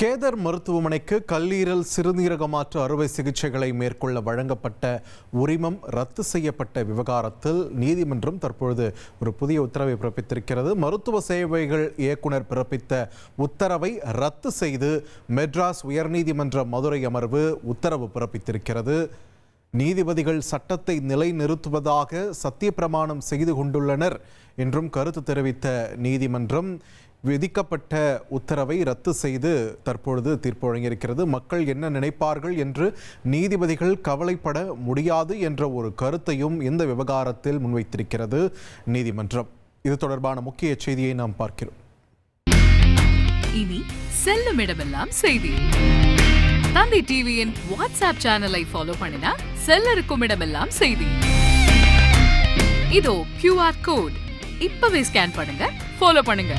Gather மருத்துவமனைக்கு கல்லீரல் சிறுநீரக மாற்று அறுவை சிகிச்சைகளை மேற்கொள்ள வழங்கப்பட்ட உரிமம் ரத்து செய்யப்பட்ட விவகாரத்தில் நீதிமன்றம் தற்பொழுது ஒரு புதிய உத்தரவை பிறப்பித்திருக்கிறது. மருத்துவ சேவைகள் இயக்குனர் பிறப்பித்த உத்தரவை ரத்து செய்து மெட்ராஸ் உயர்நீதிமன்ற மதுரை அமர்வு உத்தரவு பிறப்பித்திருக்கிறது. நீதிபதிகள் சட்டத்தை நிலைநிறுத்துவதாக சத்தியப்பிரமாணம் செய்து கொண்டுள்ளனர் என்றும் கருத்து தெரிவித்த நீதிமன்றம் விதிக்கப்பட்ட உத்தரவை ரத்து செய்து தற்பொழுது தீர்ப்பு வழங்கியிருக்கிறது மக்கள் என்ன நினைப்பார்கள் என்று நீதிபதிகள் கவலைப்பட முடியாது என்ற ஒரு கருத்தையும் இந்த விவகாரத்தில் முன்வைத்திருக்கிறது நீதிமன்றம். இது தொடர்பான முக்கிய செய்தியை நாம் பார்க்கிறோம். இனி செல்லும் இடமெல்லாம் செய்தி. தந்தி டிவியின் வாட்ஸ்அப் சேனலை ஃபாலோ பண்ணினா செல்ல இருக்கும் இடமெல்லாம் செய்தி. இதோ கியூஆர் கோட் இப்பவே ஸ்கேன் பண்ணுங்க ஃபாலோ பண்ணுங்க.